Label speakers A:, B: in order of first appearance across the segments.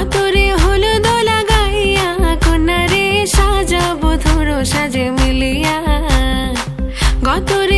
A: অতরে হলো দোলা গাইয়া কন্যা রে সাজাবো ধরো সাজে মিলিয়া।
B: গতরে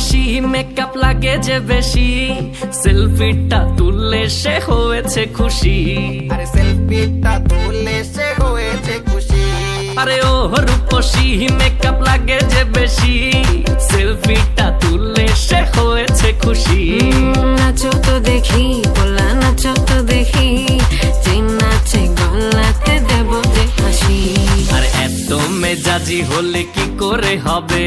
B: রূপসী মেকআপ লাগে যে বেশি। সেলফিটা তুললে সে হয়েছে খুশি।
C: আরে সেলফিটা তুলে সে হয়েছে খুশি।
B: আরে ও রূপসী মেকআপ লাগে যে বেশি। সেলফিটা তুললে সে হয়েছে খুশি।
A: নাচো তো দেখি বলা নাচো তো দেখি। নাচে গলাতে দেব যে হাসি।
B: আর এত মেজাজি হলে কি করে হবে?